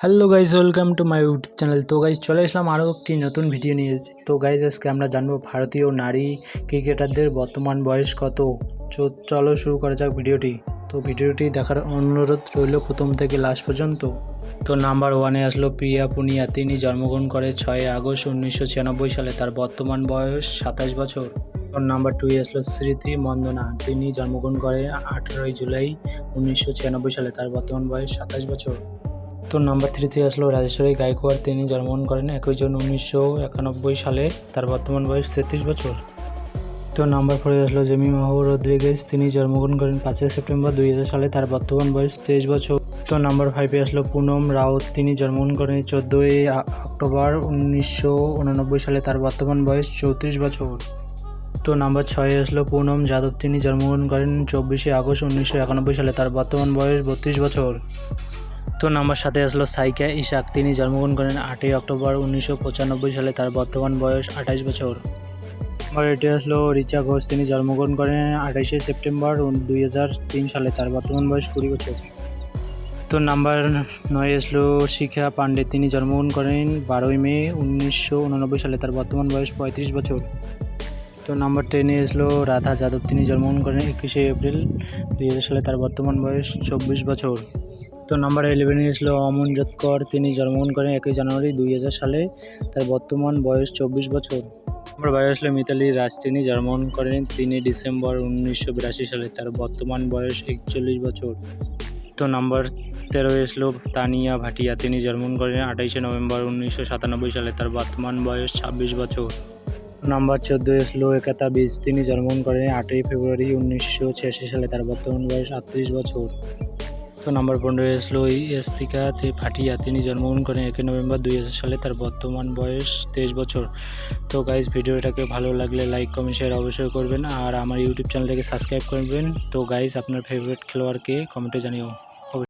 Hello guys welcome to my YouTube channel তো guys চলে আসলাম আরও একটি নতুন ভিডিও নিয়ে। তো গাইজ আজকে আমরা জানব ভারতীয় নারী ক্রিকেটারদের বর্তমান বয়স কত। চলো শুরু করা যাক ভিডিওটি তো ভিডিওটি দেখার অনুরোধ রইল প্রথম থেকে লাস্ট পর্যন্ত। তো নাম্বার ওয়ানে আসলো প্রিয়া পুনিয়া। তিনি জন্মগ্রহণ করে ছয় আগস্ট উনিশশো ছিয়ানব্বই সালে। তার বর্তমান বয়স সাতাশ বছর। নাম্বার টুয়ে আসলো স্মৃতি মন্দনা। তিনি জন্মগ্রহণ করে আঠারোই জুলাই উনিশশো ছিয়ানব্বই সালে। তার বর্তমান বয়স সাতাশ বছর। তো নাম্বার থ্রিতে আসলো রাজেশ্বরী গায়কোয়াড় তিনি জন্মগ্রহণ করেন একই জন উনিশশো একানব্বই সালে। তার বর্তমান বয়স তেত্রিশ বছর। তো নাম্বার ফোরে আসলো জেমি মাহো রদ্রিগেজ। তিনি জন্মগ্রহণ করেন পাঁচই সেপ্টেম্বর দুই হাজার সালে। তার বর্তমান বয়স তেইশ বছর। তো নাম্বার ফাইভে আসলো পুনম রাউত। তিনি জন্মগ্রহণ করেন চোদ্দোই অক্টোবর উনিশশো উননব্বই সালে। তার বর্তমান বয়স চৌত্রিশ বছর। তো নাম্বার ছয়ে আসলো পুনম যাদব। তিনি জন্মগ্রহণ করেন চব্বিশে আগস্ট উনিশশো একানব্বই সালে। তার বর্তমান বয়স বত্রিশ বছর। নাম্বার সাথে আসলো সাইকা ইশাক। তিনি জন্মগ্রহণ করেন আটই অক্টোবর উনিশশো পঁচানব্বই সালে। তার বর্তমান বয়স আঠাশ বছর। নাম্বার এটি আসলো রিচা ঘোষ। তিনি জন্মগ্রহণ করেন আঠাইশে সেপ্টেম্বর দুই হাজার তিন সালে। তার বর্তমান বয়স কুড়ি বছর। তো নাম্বার নয় আসলো শিখা পান্ডে তিনি জন্মগ্রহণ করেন বারোই মে উনিশশো উননব্বই সালে। তার বর্তমান বয়স পঁয়ত্রিশ বছর। তো নাম্বার টেনে আসলো রাধা যাদব। তিনি জন্মগ্রহণ করেন একুশে এপ্রিল দুই হাজার সালে। তার বর্তমান বয়স চব্বিশ বছর। তো নাম্বার ইলেভেনে আসলো অমন জোৎকর তিনি জন্মগ্রহণ করেন একই জানুয়ারি দুই হাজার সালে। তার বর্তমান বয়স চব্বিশ বছর। নাম্বার বারো আসলো মিতালি রাজ তিনি জন্মগ্রহণ করেন তিনি ডিসেম্বর উনিশশো বিরাশি সালে। তার বর্তমান বয়স একচল্লিশ বছর। তো নাম্বার তেরো আসলো তানিয়া ভাটিয়া। তিনি জন্মগ্রহণ করেন আঠাইশে নভেম্বর উনিশশো সাতানব্বই সালে। তার বর্তমান বয়স ছাব্বিশ বছর। নাম্বার চোদ্দ আসলো একাতা বিজ। তিনি জন্মগ্রহণ করেন আটই ফেব্রুয়ারি উনিশশো ছিয়াশি সালে। তার বর্তমান বয়স আটত্রিশ বছর। তো নাম্বার পনেরো আসলো ইস্তিকা তে ফাটিয়া। তিনি জন্মগ্রহণ করেন একই নভেম্বর দুই হাজার সালে, তার বর্তমান বয়স তেইশ বছর। তো গাইজ ভিডিওটাকে ভালো লাগলে লাইক কমেন্ট শেয়ার অবশ্যই করবেন। আর আমার ইউটিউব চ্যানেলটাকে সাবস্ক্রাইব করবেন। তো গাইজ আপনার ফেভারিট খেলোয়াড়কে কমেন্টে জানিও।